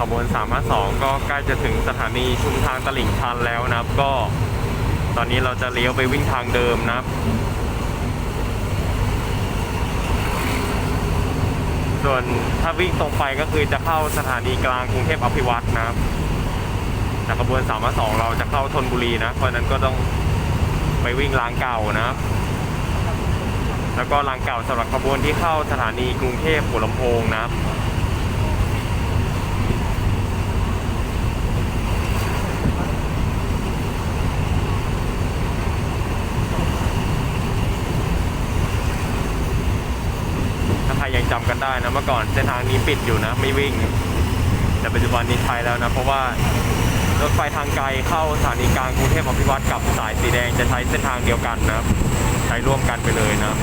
ขบวน 352 ก็ใกล้จะถึงสถานีชุมทางตลิ่งชันแล้วนะครับ ก็ตอนนี้เราจะเลี้ยวไปวิ่งทางเดิมนะครับ ส่วนถ้าวิ่งตรงไปก็คือจะเข้าสถานีกลางกรุงเทพอภิวัตรนะครับจากขบวน352 เราจะเข้าธนบุรีนะ เพราะนั้นก็ต้องไปวิ่งรางเก่านะครับแล้วก็รางเก่าสำหรับขบวนที่เข้าสถานีกรุงเทพหัวลำโพงนะครับ ถ้าใครยัง จำกันได้นะเมื่อก่อนเส้นทางนี้ปิดอยู่นะ ไม่วิ่ง แต่ปัจจุบันนี้ใช้แล้วนะ เพราะว่ารถไฟทางไกลเข้าสถานีกลางกรุงเทพอภิวัตกับสายสีแดงจะใช้เส้นทางเดียวกันนะครับ ใช้ร่วมกันไปเลยนะ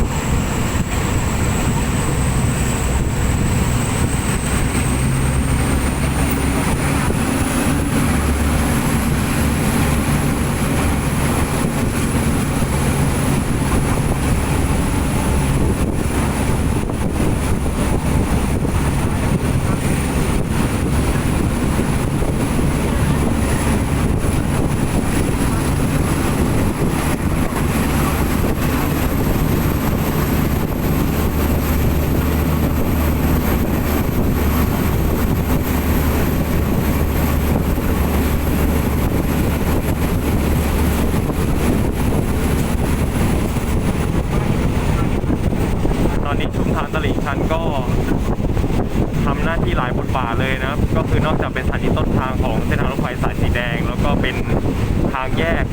ตลิ่งชันก็ทำหน้าที่หลายบทบาทเลยนะครับ ก็คือนอกจากเป็นสถานีต้นทางของเส้นทางรถไฟสายสีแดง แล้วก็เป็นทางแยก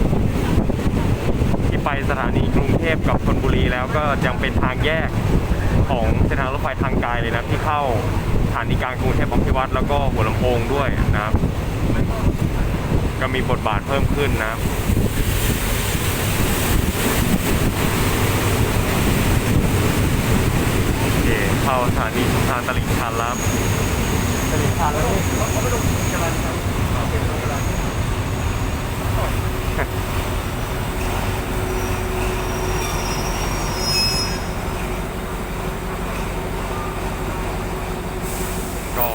ที่ไปสถานีกรุงเทพกับธนบุรีแล้วก็ยังเป็นทางแยกของเส้นทางรถไฟทางไกลเลยนะที่เข้าสถานีกลางกรุงเทพอภิวัตรแล้วก็หัวลำโพงด้วยนะครับ ก็มีบทบาทเพิ่มขึ้นนะครับ โอ เข้าสถานีชุมทางตลิ่งชันแล้วตลิ่งชันแล้วเขาไม่ต้องจราจรก็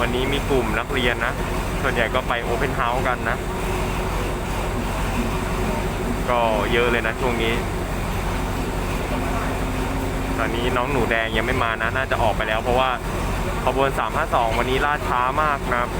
วันนี้มีกลุ่มนักเรียนนะ ส่วนใหญ่ก็ไปโอเพนเฮาส์กันนะ ก็เยอะเลยนะช่วงนี้ นนี้น้องหนูแดงยังไม่มานะ น่าจะออกไปแล้ว เพราะว่าขบวน 352 วันนี้ล่าช้ามากนะครับ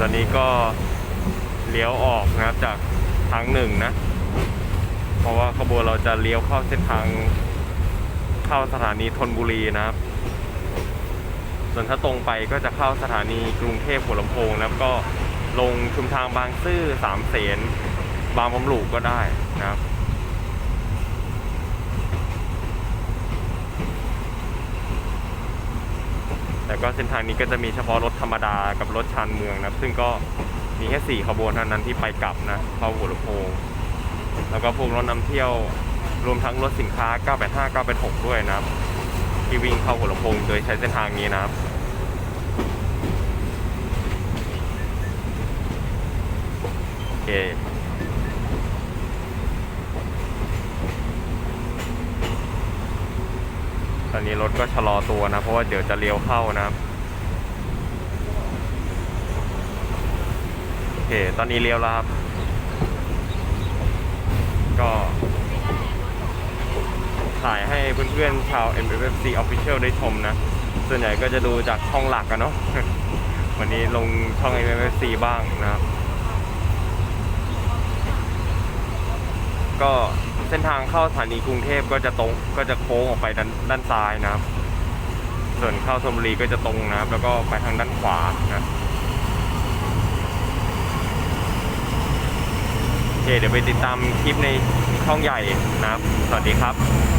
ตอนนี้ก็เลี้ยวออกนะครับจากทางหนึ่งนะ เพราะว่าขบวนเราจะเลี้ยวเข้าเส้นทางเข้าสถานีธนบุรีนะครับ ส่วนถ้าตรงไปก็จะเข้าสถานีกรุงเทพหัวลำโพงแล้วก็ลงชุมทางบางซื่อสามเสนบางบำรุก็ได้นะครับ แต่ก็เส้นทางนี้ก็จะมีเฉพาะรถธรรมดากับรถชานเมืองนะครับซึ่งก็มีแค่สี่ขบวนเท่านั้นที่ไปกลับนะเข้าหัวลำโพงแล้วก็พวกรถนำเที่ยวรวมทั้งรถสินค้า 985 986 ด้วยนะครับ ที่วิ่งเข้าหัวลำโพงโดยใช้เส้นทางนี้นะครับโอเค อนนี้รถก็ชะลอตัวนะ เพราะว่าเดี๋ยวจะเลี้ยวเข้านะโอเค ตอนนี้เลี้ยวแล้วครับ ก็ถ่ายให้เพื่อนๆชาว MFC Official ได้ชมนะ ส่วนใหญ่ก็จะดูจากช่องหลักกันเนาะ วันนี้ลงช่อง m อ c บ้างนะครับ ก็ เส้นทางเข้าสถานีกรุงเทพก็จะตรงก็จะโค้งออกไปด้านด้านซ้ายนะครับ ส่วนเข้าชลบุรีก็จะตรงนะครับ แล้วก็ไปทางด้านขวานะโอเคเดี๋ยวไปติดตามคลิปในช่องใหญ่นะครับ สวัสดีครับ